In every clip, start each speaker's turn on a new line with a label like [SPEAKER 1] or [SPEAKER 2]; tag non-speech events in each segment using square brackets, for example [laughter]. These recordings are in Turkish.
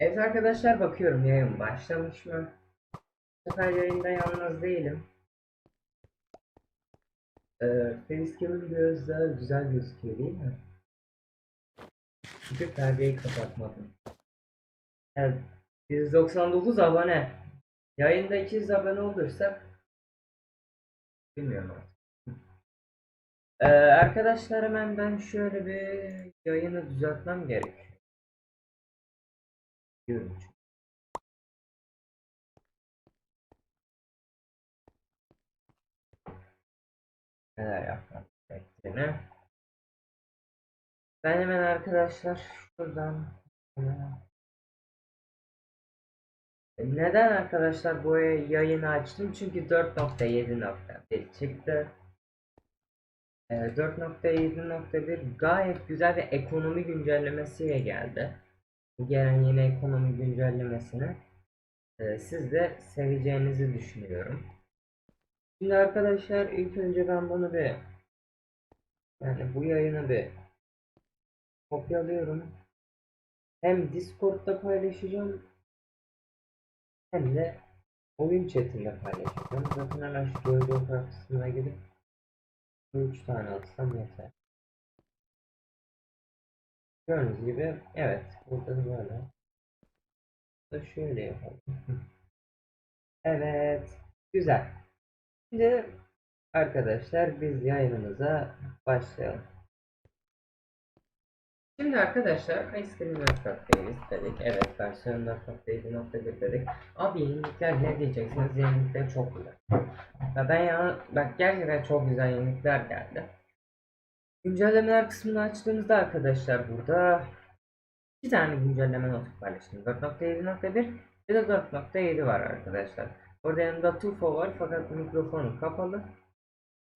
[SPEAKER 1] Evet arkadaşlar bakıyorum yayın başlamış mı? Bu sefer yayında yalnız değilim. Ee, Facecam'ın biraz güzel gözüküyor değil mi? Çünkü perdeyi kapatmadım. Evet, 199 abone. Yayında 200 abone olursak bilmiyorum artık. Ee, arkadaşlar hemen ben şöyle bir yayını düzeltmem gerekiyor. Çünkü. Neler yapmam gerektiğini. Ben hemen arkadaşlar şuradan neden arkadaşlar bu yayını açtım? Çünkü 4.7.1 çıktı. Ee, 4.7.1 gayet güzel bir ekonomi güncellemesiyle geldi. Gelen yeni ekonomi güncellemesini e, siz de seveceğinizi düşünüyorum. Şimdi arkadaşlar ilk önce ben bunu bir yani bu yayını bir kopyalıyorum. Hem Discord'da paylaşacağım hem de oyun chatinde paylaşacağım. Zaten hemen şu geography kısmına gidip 3 tane atsam yeter. Gördüğünüz gibi evet burada da böyle. Da şöyle yapalım. [laughs] evet güzel. Şimdi arkadaşlar biz yayınımıza başlayalım. Şimdi arkadaşlar Workshop'tayız dedik. Evet versiyon 4.7.1 dedik. Abi yenilikler ne diyeceksiniz? Yenilikler çok güzel. Ya ben ya bak gerçekten çok güzel yenilikler geldi. Güncellemeler kısmını açtığınızda arkadaşlar burada iki tane güncelleme notu paylaştım. 4.7.1 ve de 4.7 var arkadaşlar. Orada yanında Tufo var fakat mikrofonu kapalı.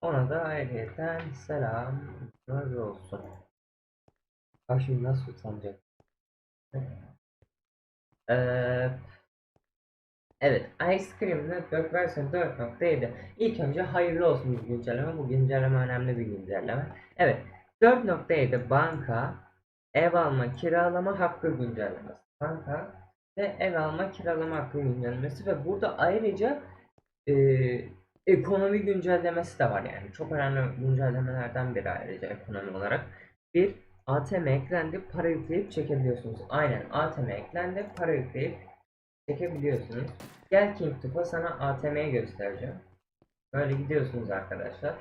[SPEAKER 1] Ona da ayrıyeten selam olsun. Bak şimdi nasıl utanacak. Ee, evet Ice Cream Network versiyon 4.7 İlk önce hayırlı olsun bu güncelleme. Bu güncelleme önemli bir güncelleme. Evet 4.7 banka ev alma kiralama hakkı güncellemesi. Banka ve ev alma kiralama hakkı güncellemesi ve burada ayrıca e, ekonomi güncellemesi de var yani. Çok önemli güncellemelerden biri ayrıca ekonomi olarak. Bir ATM eklendi, para yükleyip çekebiliyorsunuz. Aynen ATM eklendi, para yükleyip çekebiliyorsunuz. Gel King Tuf'a sana ATM'yi göstereceğim. Böyle gidiyorsunuz arkadaşlar.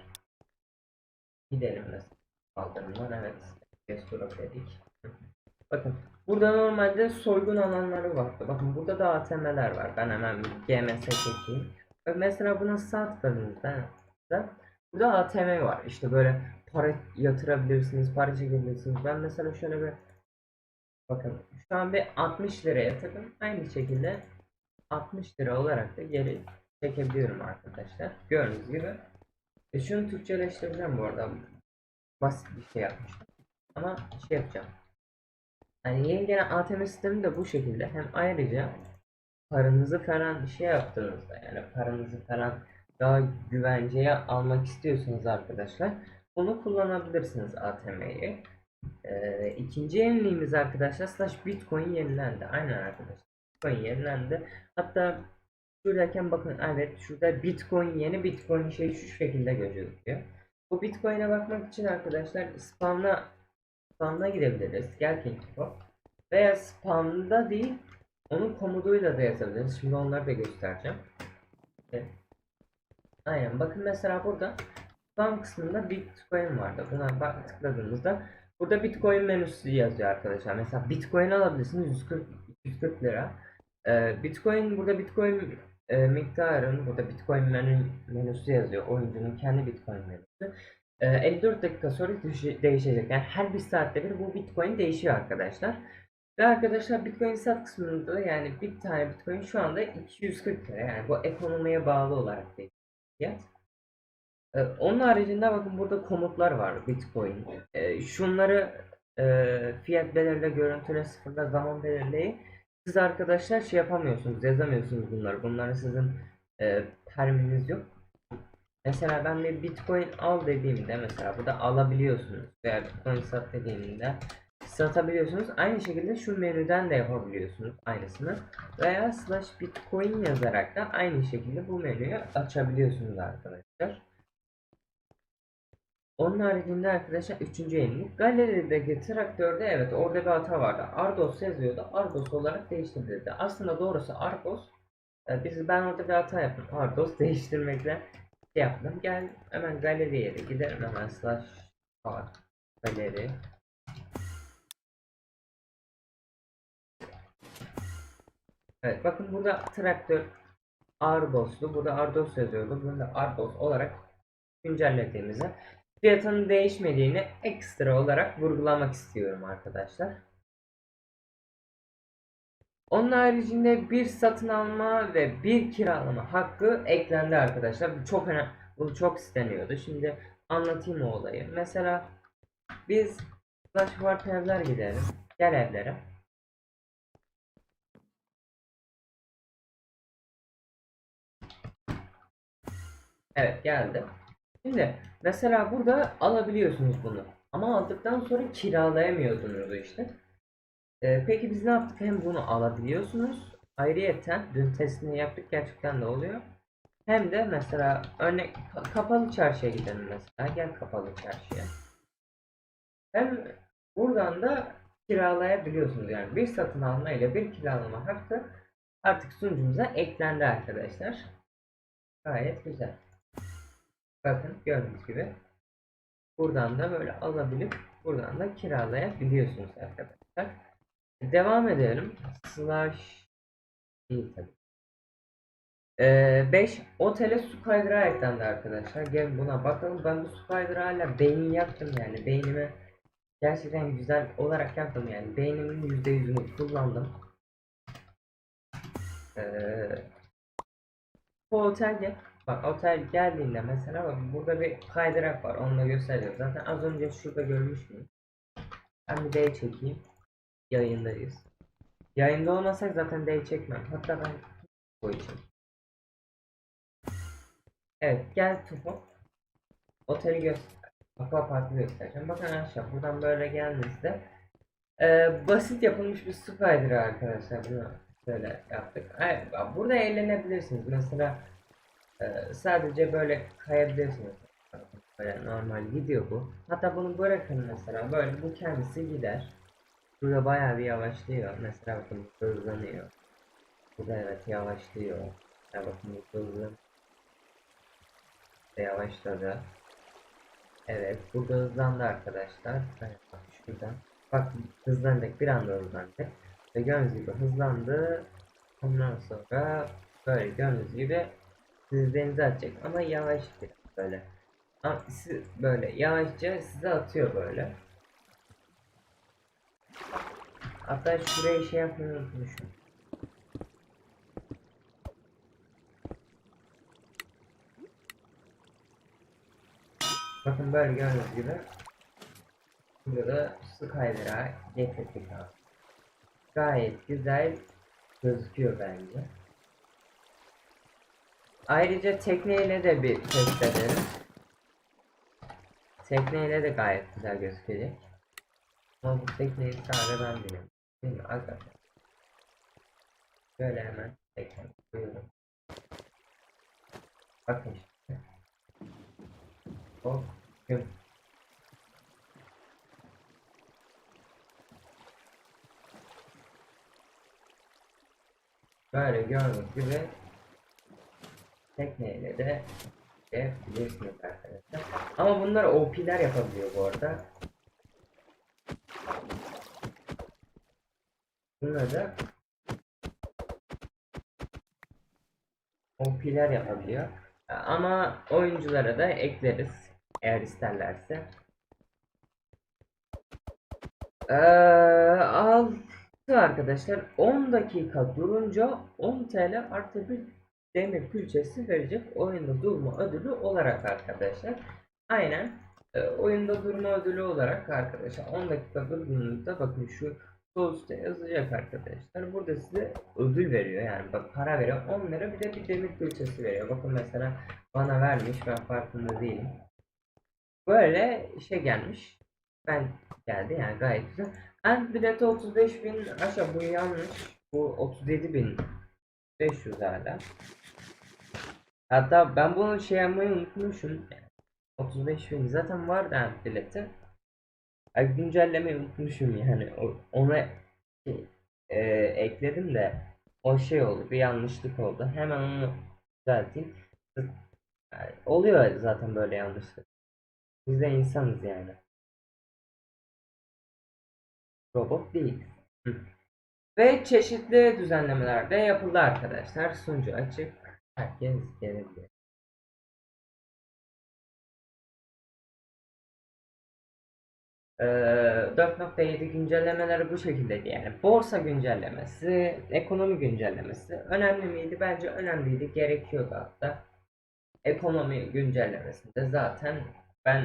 [SPEAKER 1] Gidelim nasıl kaldırımdan evet. Desktop dedik. Bakın burada normalde soygun alanları vardı. Bakın burada da ATM'ler var. Ben hemen bir GMS çekeyim. Bak mesela buna sağ tıkladığınızda da burada ATM var. İşte böyle para yatırabilirsiniz, para çekebilirsiniz. Ben mesela şöyle bir bakın şu an bir 60 lira yatırdım. Aynı şekilde 60 lira olarak da geri çekebiliyorum arkadaşlar. Gördüğünüz gibi. E şunu Türkçeleştireceğim bu arada. Basit bir şey yapmıştım. Ama şey yapacağım. Yani yeni gelen ATM sistemi de bu şekilde. Hem ayrıca paranızı falan şey yaptığınızda yani paranızı falan daha güvenceye almak istiyorsunuz arkadaşlar. Bunu kullanabilirsiniz ATM'yi. Ee, ikinci yeniliğimiz arkadaşlar slash bitcoin yenilendi. Aynen arkadaşlar. Bitcoin yenilendi. Hatta şuradayken bakın evet şurada bitcoin yeni bitcoin şey şu şekilde gözüküyor. Bu bitcoin'e bakmak için arkadaşlar spamla spamla gidebiliriz. Gel Kingpop. Veya spamda değil onun komutuyla da yazabiliriz. Şimdi onları da göstereceğim. Evet. Aynen bakın mesela burada spam kısmında bitcoin vardı. Buna tıkladığımızda burada bitcoin menüsü yazıyor arkadaşlar. Mesela bitcoin alabilirsiniz 140 240 lira. Ee, bitcoin burada bitcoin e, miktarın burada bitcoin menü, menüsü yazıyor. Oyuncunun kendi bitcoin menüsü. Ee, 54 dakika sonra değişecek. Yani her bir saatte bir bu bitcoin değişiyor arkadaşlar. Ve arkadaşlar Bitcoin sat kısmında da yani bir tane Bitcoin şu anda 240 lira. Yani bu ekonomiye bağlı olarak değil Ee, onun haricinde bakın burada komutlar var Bitcoin. Ee, şunları e, fiyat belirle, görüntüle, sıfırla, zaman belirleyi siz arkadaşlar şey yapamıyorsunuz, yazamıyorsunuz bunları. Bunları sizin e, termininiz yok. Mesela ben bir Bitcoin al dediğimde mesela burada alabiliyorsunuz veya Bitcoin sat dediğimde satabiliyorsunuz. Aynı şekilde şu menüden de yapabiliyorsunuz aynısını. Veya slash bitcoin yazarak da aynı şekilde bu menüyü açabiliyorsunuz arkadaşlar. Onun haricinde arkadaşlar üçüncü yenilik. Galerideki traktörde evet orada bir hata vardı. Argos yazıyordu. Argos olarak değiştirildi. Aslında doğrusu Argos. e, Biz ben orada bir hata yaptım. Argos [laughs] değiştirmekle şey yaptım. Gel hemen galeriye de gidelim hemen slash var galeri. Evet bakın burada traktör Argos'lu. Burada Argos yazıyordu. Burada Argos olarak güncellediğimizde fiyatının değişmediğini ekstra olarak vurgulamak istiyorum arkadaşlar. Onun haricinde bir satın alma ve bir kiralama hakkı eklendi arkadaşlar. Bu çok önemli. Bu çok isteniyordu. Şimdi anlatayım o olayı. Mesela biz Flash War evler gidelim. Gel evlere. Evet geldi. Şimdi mesela burada alabiliyorsunuz bunu. Ama aldıktan sonra kiralayamıyordunuz işte. Ee, peki biz ne yaptık? Hem bunu alabiliyorsunuz. Ayrıyeten dün testini yaptık gerçekten de oluyor. Hem de mesela örnek ka- kapalı çarşıya gidelim mesela. Gel kapalı çarşıya. Hem buradan da kiralayabiliyorsunuz. Yani bir satın alma ile bir kiralama hakkı artık sunucumuza eklendi arkadaşlar. Gayet güzel. Bakın gördüğünüz gibi. Buradan da böyle alabilip buradan da kiralayabiliyorsunuz arkadaşlar. Devam edelim. Slash değil tabii. 5 otele su kaydırağı eklendi arkadaşlar. Gelin buna bakalım. Ben bu su kaydırağıyla beyni yaktım yani. Beynimi gerçekten güzel olarak yaptım yani. Beynimin %100'ünü kullandım. Ee, bu otel gel. Bak otel geldiğinde mesela bak burada bir kaydırak var. Onu da gösteriyor. Zaten az önce şurada görmüş müyüm? Ben bir day çekeyim. Yayındayız. Yayında olmasak zaten day çekmem. Hatta ben bu için. Evet gel Tufo. Oteli göster. Aqua Park'ı göstereceğim. Bakın aşağı buradan böyle geldiğinizde ee, basit yapılmış bir su kaydırağı arkadaşlar. Bunu böyle yaptık. Evet, burada eğlenebilirsiniz. Mesela ee, sadece böyle kayabilirsiniz. Böyle normal gidiyor bu. Hatta bunu bırakın mesela böyle bu kendisi gider. Burada bayağı bir yavaşlıyor. Mesela bakın hızlanıyor. Burada evet yavaşlıyor. Ya bakın hızlı. Yavaşladı. Evet burada hızlandı arkadaşlar. Evet, bak şuradan. Bak hızlanacak bir anda hızlanacak. Ve gördüğünüz gibi hızlandı. Ondan sonra böyle gördüğünüz gibi denize atacak ama yavaş böyle. Böyle yavaşça size atıyor böyle. Hatta şuraya şey yapmayı unutmuşum. Bakın böyle gördüğünüz gibi burada da su kaydırağı getirdik abi. Gayet güzel gözüküyor bence. Ayrıca tekneyle de bir test edelim. Tekneyle de gayet güzel gözükecek. Ama bu tekneyi sadece ben biliyorum. Değil mi arkadaşlar? Böyle hemen tekne koyuyorum. Bakın şimdi. Hop. Gün. Böyle gördüğünüz gibi tekneyle de yapabilirsiniz arkadaşlar. Ama bunlar OP'ler yapabiliyor bu arada. Bunları da OP'ler yapabiliyor. Ama oyunculara da ekleriz eğer isterlerse. Ee, arkadaşlar 10 dakika durunca 10 TL artı bir demir külçesi verecek oyunda durma ödülü olarak arkadaşlar. Aynen e, oyunda durma ödülü olarak arkadaşlar 10 dakika durduğunuzda bakın şu sol üstte yazacak arkadaşlar. Burada size ödül veriyor yani bak para veriyor 10 lira bir de bir demir külçesi veriyor. Bakın mesela bana vermiş ben farkında değilim. Böyle şey gelmiş. Ben geldi yani gayet güzel. En bileti 35 bin aşağı bu yanlış. Bu 37 bin 500 hala. Hatta ben bunu şey yapmayı unutmuşum. 35 bin zaten vardı en bileti. Ay, güncellemeyi unutmuşum yani. Ona şey, e, ekledim de o şey oldu. Bir yanlışlık oldu. Hemen onu düzelteyim. Yani oluyor zaten böyle yanlışlık. Biz de insanız yani. Robot değil. Ve çeşitli düzenlemeler de yapıldı arkadaşlar. Sunucu açık. Herkes gelebilir. Ee, 4.7 güncellemeleri bu şekildeydi yani borsa güncellemesi, ekonomi güncellemesi önemli miydi? Bence önemliydi, gerekiyordu hatta. Ekonomi güncellemesinde zaten ben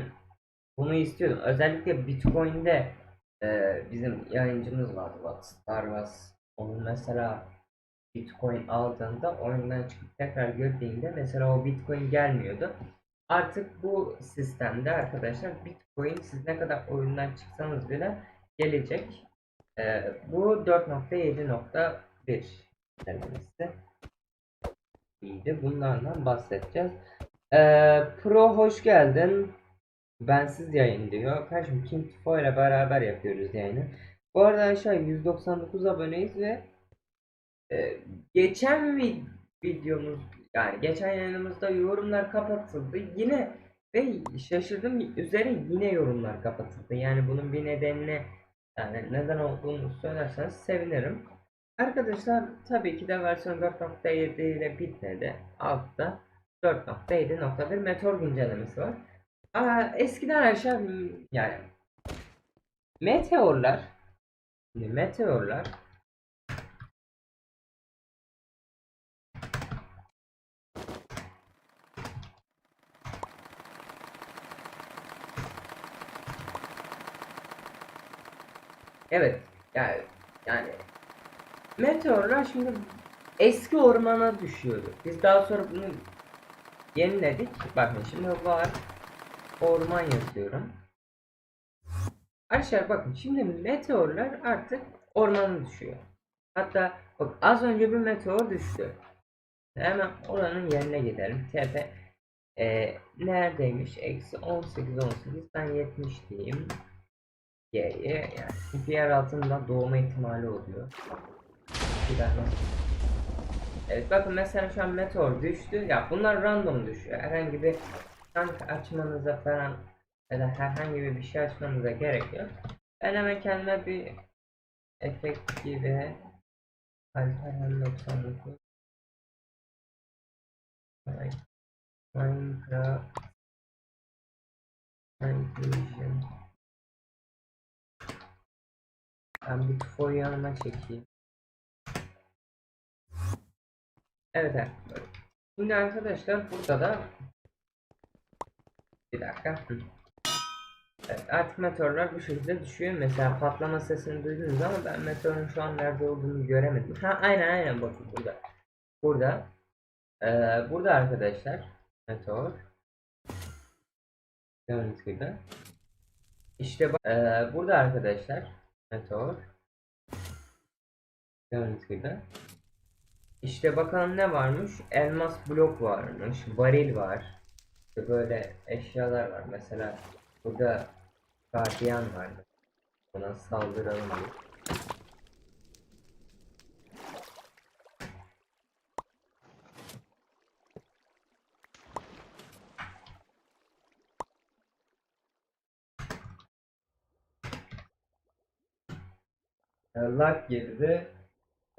[SPEAKER 1] bunu istiyordum. Özellikle Bitcoin'de e, bizim yayıncımız vardı bak Starvas. Onun mesela Bitcoin aldığında oyundan çıkıp tekrar girdiğinde mesela o Bitcoin gelmiyordu. Artık bu sistemde arkadaşlar Bitcoin siz ne kadar oyundan çıksanız bile gelecek. Ee, bu 4.7.1 denemesi iyiydi. Bunlardan bahsedeceğiz. Ee, Pro hoş geldin. Bensiz yayın diyor. Karşım King ile beraber yapıyoruz yayını. Bu arada aşağı 199 aboneyiz ve geçen vi- videomuz yani geçen yayınımızda yorumlar kapatıldı. Yine ve şaşırdım üzere yine yorumlar kapatıldı. Yani bunun bir nedenini yani neden olduğunu söylerseniz sevinirim. Arkadaşlar tabii ki de versiyon 4.7 ile bitmedi. Altta 4.7.1 Meteor güncellemesi var. Aa, eskiden aşağı yani meteorlar meteorlar Evet yani yani meteorlar şimdi eski ormana düşüyordu. Biz daha sonra bunu yeniledik. Bakın şimdi var orman yazıyorum. Arkadaşlar bakın şimdi meteorlar artık ormana düşüyor. Hatta bak az önce bir meteor düştü. Hemen oranın yerine gidelim. TP e, neredeymiş? Eksi 18 18 ben 70 diyeyim. Y'ye yani çünkü yer altında doğma ihtimali oluyor. Daha nasıl? Evet bakın mesela şu an meteor düştü. Ya bunlar random düşüyor. Herhangi bir tank açmanıza falan ya da herhangi bir şey açmanıza gerek yok. Ben hemen kendime bir efekt gibi Alperen 99 Minecraft Minecraft Ben bir tufoyu yanıma çekeyim. Evet evet. Şimdi arkadaşlar burada da bir dakika. Evet, artık meteorlar bu şekilde düşüyor. Mesela patlama sesini duydunuz ama ben meteorun şu an nerede olduğunu göremedim. Ha aynen aynen bakın burada. Burada. Ee, burada arkadaşlar meteor. Gördüğünüz gibi. İşte ee, burada arkadaşlar meteor. Gördüğünüz gibi. İşte bakalım ne varmış? Elmas blok varmış, varil var. İşte böyle eşyalar var. Mesela burada gardiyan var. Ona saldıralım diye. E, Lag girdi.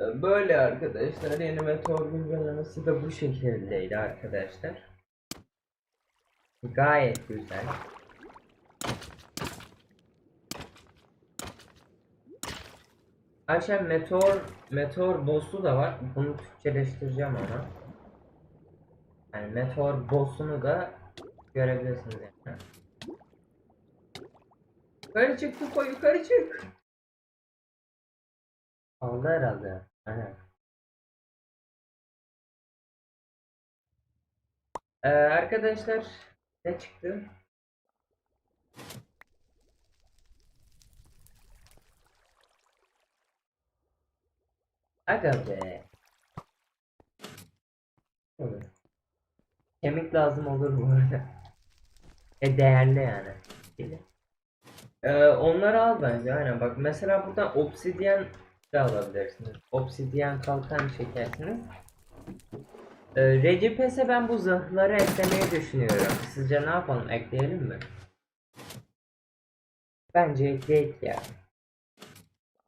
[SPEAKER 1] E, Böyle arkadaşlar. Yeni meteor güncellemesi de bu şekildeydi arkadaşlar. Gayet güzel. Aşağı meteor meteor boss'u da var. Bunu Türkçeleştireceğim ama. Yani meteor boss'unu da görebilirsiniz yani. Yukarı çık Tuko yukarı çık. Aldı herhalde. Aynen. Ee, arkadaşlar ne çıktı? Aga be. Kemik lazım olur bu arada. [laughs] E değerli yani. Ee, onları al bence aynen bak mesela buradan obsidyen de alabilirsiniz. Obsidyen kalkan çekersiniz. Ee, Regipes'e ben bu zırhları eklemeyi düşünüyorum. Sizce ne yapalım? Ekleyelim mi? Bence ekleyek ya.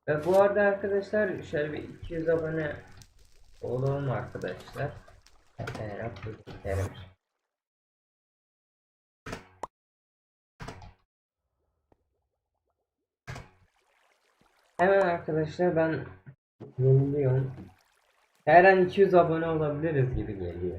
[SPEAKER 1] Ve bu arada arkadaşlar şöyle bir 200 abone olalım arkadaşlar. Eğer Hemen arkadaşlar ben yeniliyorum. Her an 200 abone olabiliriz gibi geliyor.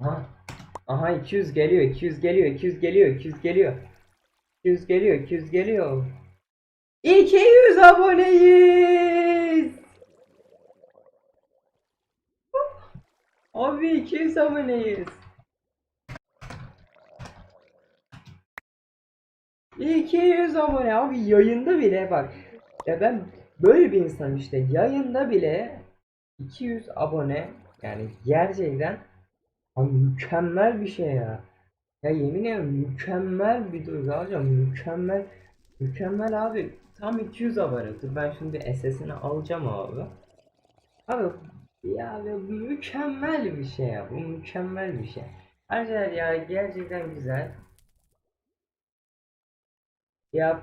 [SPEAKER 1] Aha. Aha 200 geliyor, 200 geliyor, 200 geliyor, 200 geliyor. 200 geliyor, 200 geliyor. 200 aboneyiz. Abi 200 aboneyiz. 200 abone abi yayında bile bak. Ya ben böyle bir insan işte yayında bile 200 abone yani gerçekten mükemmel bir şey ya. Ya yemin ederim mükemmel bir duygu alacağım mükemmel mükemmel abi tam 200 abone dur ben şimdi SS'ini alacağım abi. Abi ya bu mükemmel bir şey ya bu mükemmel bir şey. Arkadaşlar ya gerçekten güzel. Ya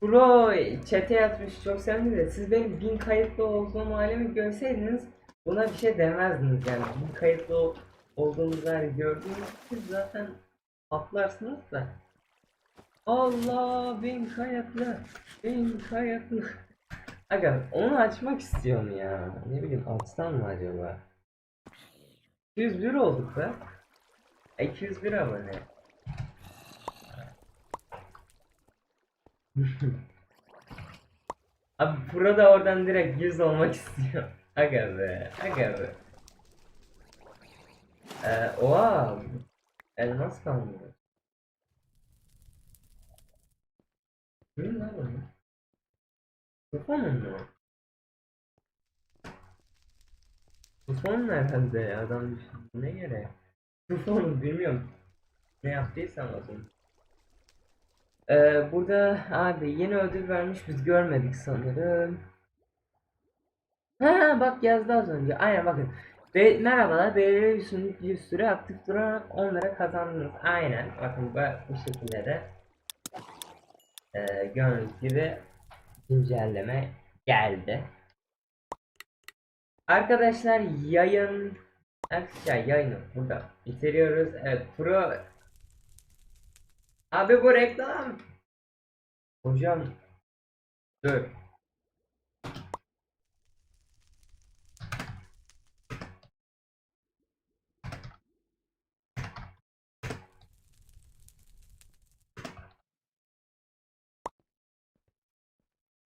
[SPEAKER 1] Pro chat'e yazmış çok sevindim de siz benim bin kayıtlı olduğum halimi görseydiniz buna bir şey demezdiniz yani bin kayıtlı ol- olduğumuzu hani gördüğünüz siz zaten atlarsınız da Allah bin kayıtlı bin kayıtlı Aga onu açmak istiyorum ya ne bileyim açsam mı acaba 201 olduk be 201 abone [laughs] Abi Pro da oradan direkt 100 olmak istiyor. Aga be, aga be. Ee, oha! Elmas kalmıyor. Ne lan o? Tufanın mı? Tufan herhalde ya adam ne yere? Tufanı bilmiyorum. Ne yaptıysam o zaman. Ee, burada abi yeni ödül vermiş biz görmedik sanırım. Ha bak yazdı az önce. Aynen bakın. Be merhabalar belirli bir bir süre aktif durarak onlara kazandınız. Aynen bakın bu, bu şekilde de ee, gördüğünüz gibi güncelleme geldi. Arkadaşlar yayın Arkadaşlar yayını burada bitiriyoruz. Evet pro Abi bu reklam. Hocam. Dur.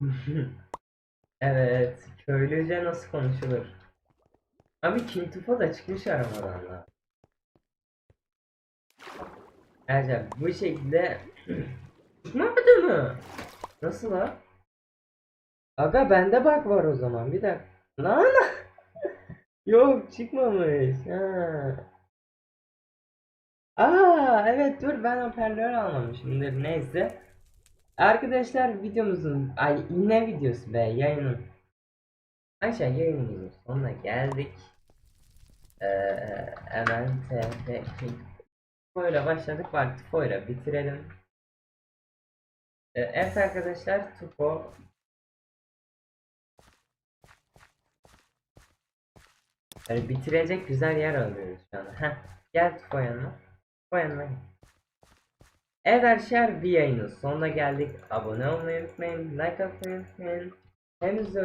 [SPEAKER 1] [laughs] evet. Köylüce nasıl konuşulur? Abi King Tufo da çıkmış aramadan da. Ercan bu şekilde çıkmadı mı? Nasıl la? Aga bende bak var o zaman bir dakika. Lan [laughs] Yok çıkmamış. Ha. Aa evet dur ben hoparlör almamışımdır neyse. Arkadaşlar videomuzun ay ne videosu be yayının. Ayşe yayınımızın sonuna geldik. Ee, hemen TF başladık Tifo ile bitirelim. Ee, evet arkadaşlar Tifo Böyle bitirecek güzel yer arıyoruz şu anda. Heh, gel Tifo yanına. Tifo yanına gel. Evet arkadaşlar bir yayının sonuna geldik. Abone olmayı unutmayın. Like atmayı unutmayın. Hoşça